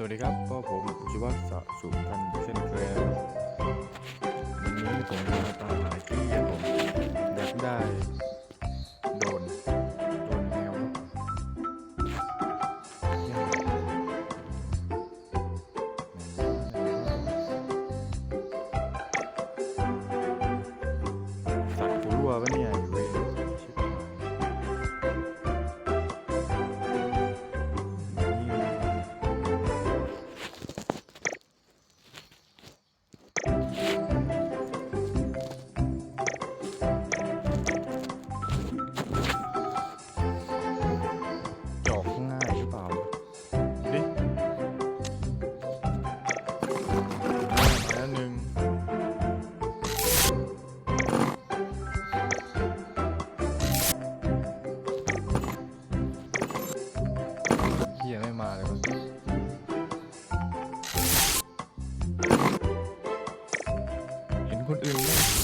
สวัสดีครับพ่อผมชิวัตสะสุพันเช่นเคยวันนี้ผมจะมาตามหาที่ครับผมอยากได้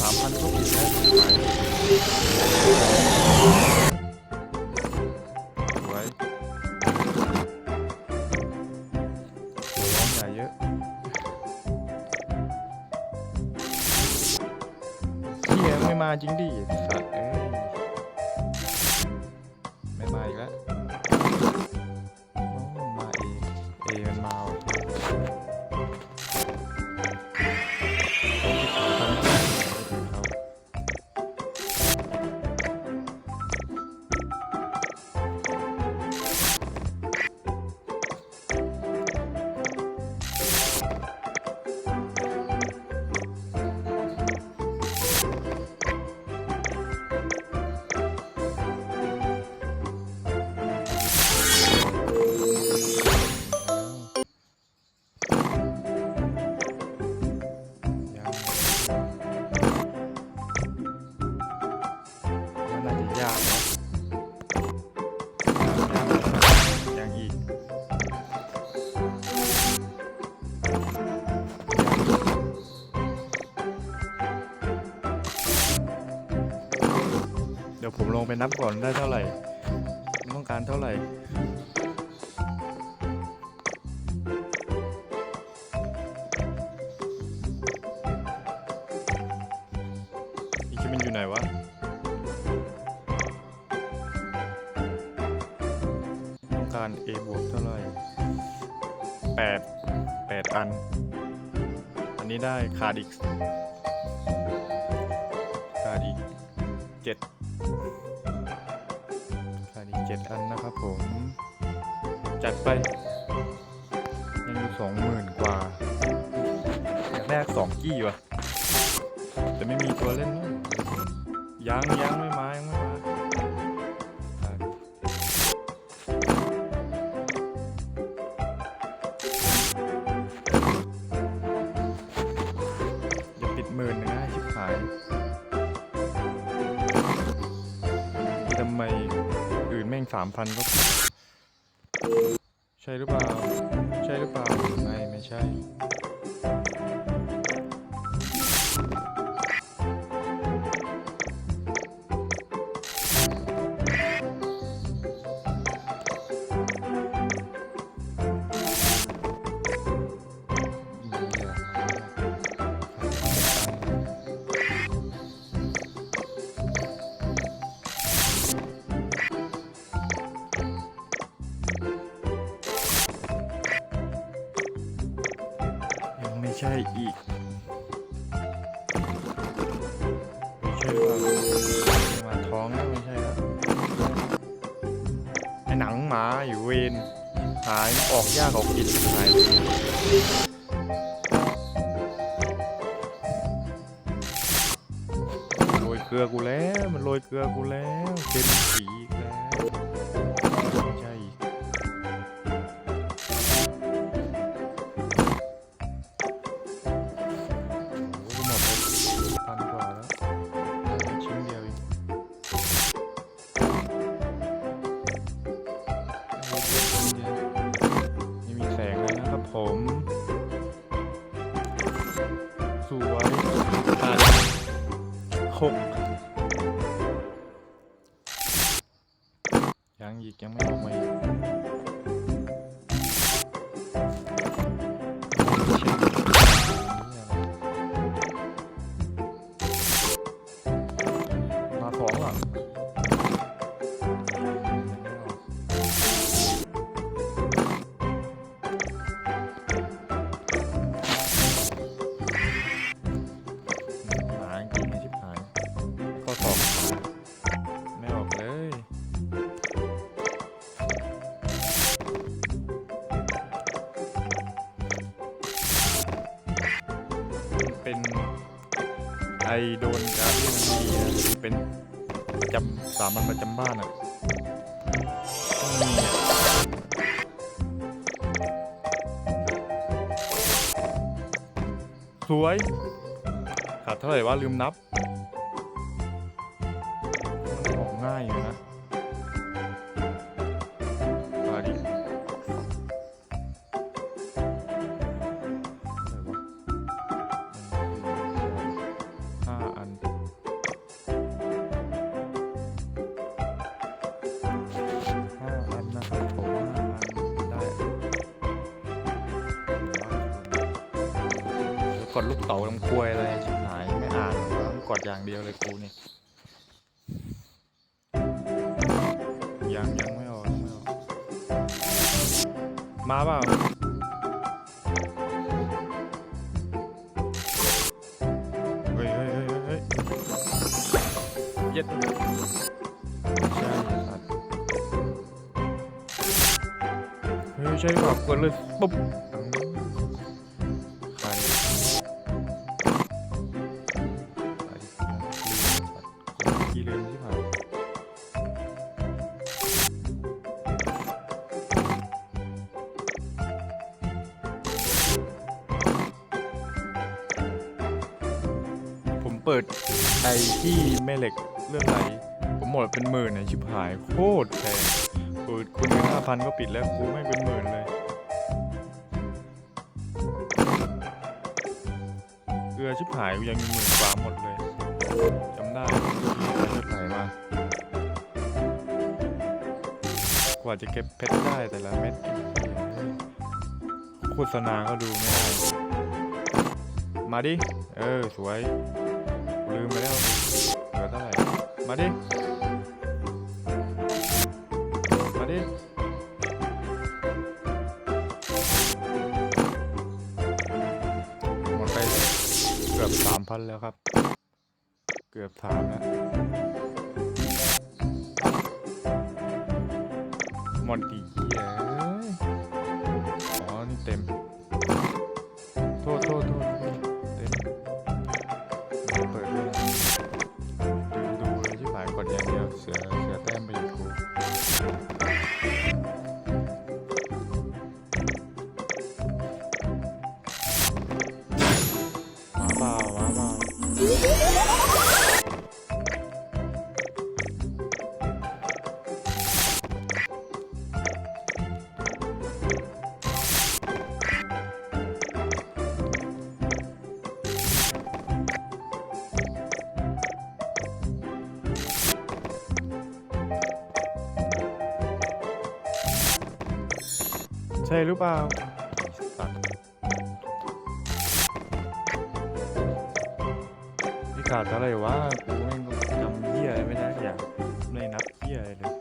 สามพันก็ผิดแล้ว นับก่อนได้เท่าไหร่ ต้องการเท่าไหร่อีกชิ้นมันอยู่ไหนวะต้องการ A บวกเท่าไหร่แปดแปดอัน อันนี้ได้ขาดอีก 7 อันนะครับผม จัดไป ยังอยู่สองหมื่กว่าอยากแรก2องกี้วะแต่ไม่มีตัวเล่น ยังยังไม่มายังไม่มา งสามพันก็ ใช่หรือเปล่า ใช่หรือเปล่า ไม่ ไม่ใช่ มาท้องแล้วไม่ใช่แล้วไอหนังหมาอยู่เวนหายออกยากออกกินหายโรยเกลือกูแล้ว มันโรยเกลือกูแล้วเป็นผีอีกแล้ว khúc Chẳng dạ, gì chẳng mấy mì Mà khổ lắm จำสามัญประจำบ้านอะสวยขาดเท่าไหร่วะลืมนับ กดลูกเต๋าลำกล้วยอะไรชิบหายไม่อ่านต้องกดอย่างเดียวเลยกูนี่ยังยังไม่ออกยังไม่ออกมาเปล่าเฮ้ยเฮ้ยเฮ้ยเฮ้ยเย็ดใช่สัตว์เฮ้ยใช่แบบกดเลยปุ๊บ ม่เหล็กเรื่องอะไร ผมหมดเป็นหมื่นไอชิบหายโคตรแพงเปิดคุณห้าพันก็ปิดแล้วกูไม่เป็นหมื่นเลยเกลือชิบหายกูยังมีหมื่นกว่าหมดเลยจำได้เลือดไหลมากว่าจะเก็บเพชรได้แต่ละเม็ดโฆษณาก็ดูไม่ได้มาดิ เออ สวย มาดิ มาดิ หมดไปเกือบสามพันแล้วครับ เกือบสามแล้ว หมดดีเยอ้ย ใช่หรือเปล่าสัตว์นี่ขาดเท่าไรวะกูแม่งจำเหี้ยอะไรไม่ได้อย่างไม่นับเหี้ยอะไรเลย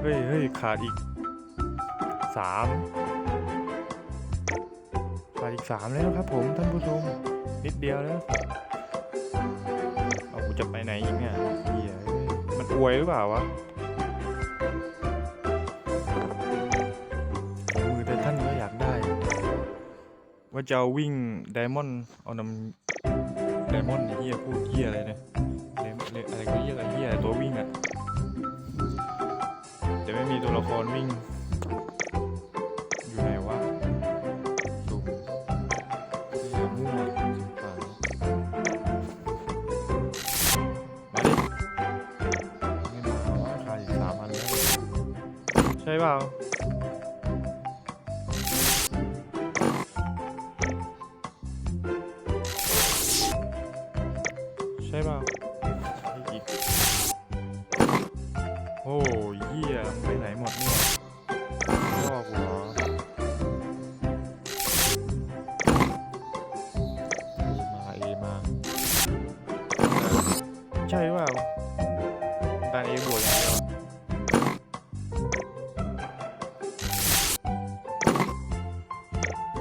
เฮ้ยเฮ้ยขาดอีกสามขาดอีกสามแล้วครับผมท่านผู้ชมนิดเดียวแล้วเอากูจะไปไหนอีกเนี่ยเหี้ยมันอวยหรือเปล่าวะ ว่าจะเอาวิ่งไดมอนด์เอานำไดมอนด์เฮียพูดเฮียอะไรเนี่ยเลมเลอะไรก็เฮียอะไรเฮียตัววิ่งอะแต่ไม่มีตัวละครวิ่ง อยู่ไหนวะสุ่มเฮียมั่วสิบสามมาดิไม่มาวะขายอีกสามพันแล้วใช่เปล่า ช่ป่าไอ้อีกโอ้ยเหี้ยมไปไหนหมดเนี่ยพ่อกูเหรอมาเอมา ใช่ป่าตาเอบวกอย่างเดียว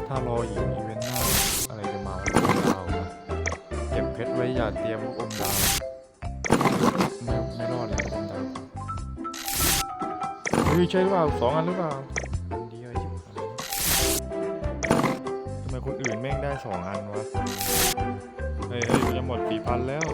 ถ้ารออีกอีเวนต์หน้าอะไร อย่าเตรียมลูกอมดาวไม่ไม่รอดเลยอมดาวเฮ้ยใช่หรือเปล่าสองอันหรือเปล่าอันเดียวชิบหายทำไมคนอื่นแม่งได้สองอันวะเฮ้ยเฮ้ยมันจะหมดสี่พันแล้ว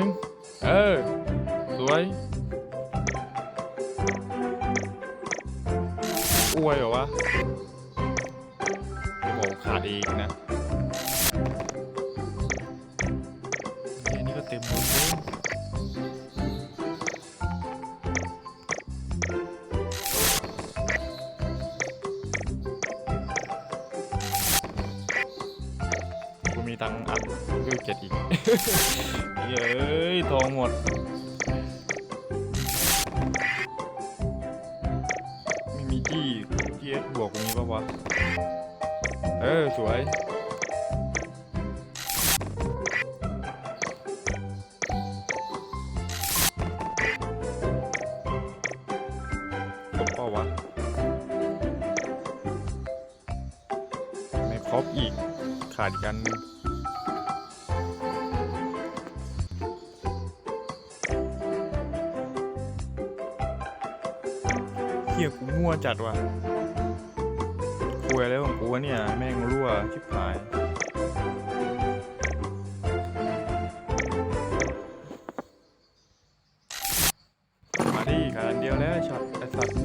อี ตังค์อัพเพื่อเจ็ดอีก เย้ยทองหมด ไม่มีจี้จี้เอสบวกตรงนี้ปะวะ เออ สวยครบเปล่าวะ ไม่ครบอีก ขาดอีกอันหนึงเฮียกูมั่วจัดว่ะคุยอะไรของกูวะเนี่ย แม่งรั่วชิบหายมาดิขาดอันเดียวแล้วช็อตไอ้สัตว์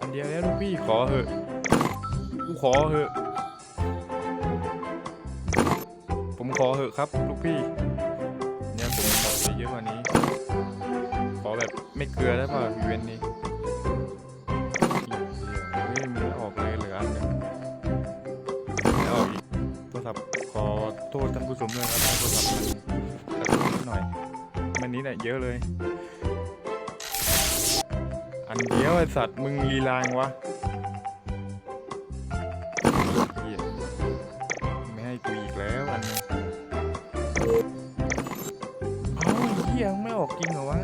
อันเดียวแล้วลูกพี่ขอเหอะกูขอเหอะ อเหอะครับลูกพี่ เนี่ยผมขอไปเยอะกว่านี้ ขอแบบไม่เกลือได้ป่ะอีเวนต์นี้เฮ้ยมันไม่ออกเลยเหลืออันนึงไม่ออกอีกโทรศัพท์ขอโทษท่านผู้ชมด้วยครับโทรศัพท์มันกระตุกนิดหน่อยมันนี้แหละเยอะเลย อันเดียวไอสัตว์มึงลีลางวะ จริงเหรอวะ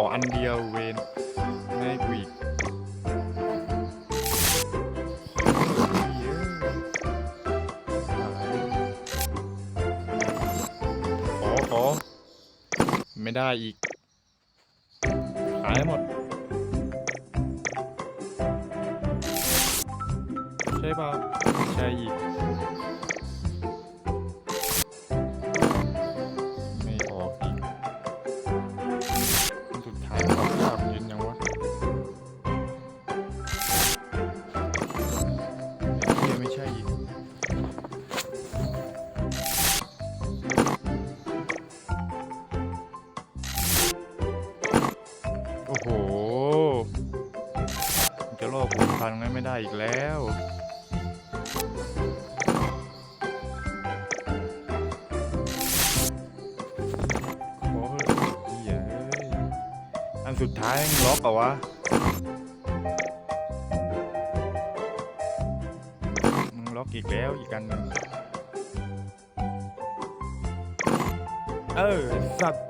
ออันเดียวเวนไม่ให้กูอีกเหี้ยขอขอ ไม่ได้อีก ขายหมด มึงจะล่อผมพันงั้นไม่ได้อีกแล้ว ขอเถอะเหี้ยเอ้ยอันสุดท้ายม่งล็อกเหรอวะ มึงล็อกอีกแล้วอีกอันหนึ่งเออไอ้สัตว์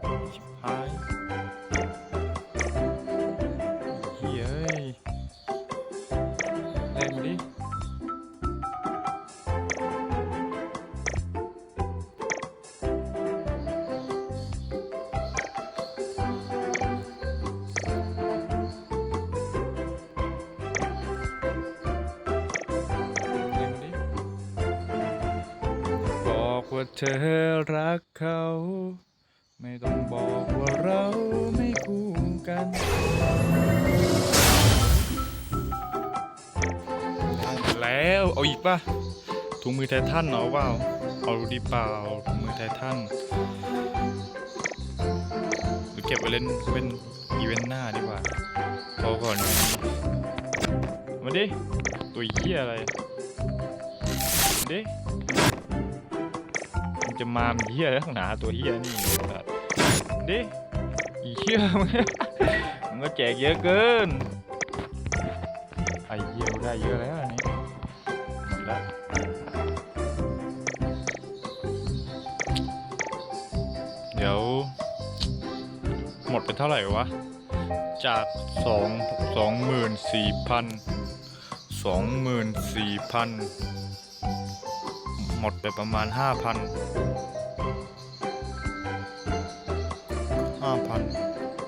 เธอรักเขา ไม่ต้องบอกว่าเราไม่คู่กันได้แล้ว เอาอีกป่ะถุงมือไททันเอาเปล่าเอาดีเปล่าถุงมือไททันหรือเก็บไว้เล่นเป็นอีเวนต์หน้าดีกว่าพอก่อนวันนี้มาดิ ตัวเหี้ยอะไร มาดิ จะมามีเหี้ยแล้วข้างหนาตัวเหี้ยนี่ดิอีเหี้ยมันก็แจกเยอะเกินไอเหี้ยได้เยอะแล้วอันนี้หมดแล้วเดี๋ยว หมดไปเท่าไหร่วะ จากสองสองหมื่นสี่พันสองหมื่นสี่พัน หมดไปประมาณห้าพันห้าพัน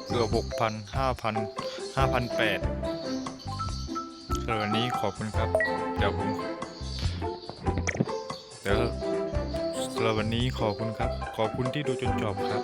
เกือบหกพันห้าพันห้าพันแปดสำหรับวันนี้ขอบคุณครับ เดี๋ยวผม เดี๋ยวสำหรับวันนี้ขอบคุณครับ ขอบคุณที่ดูจนจบครับ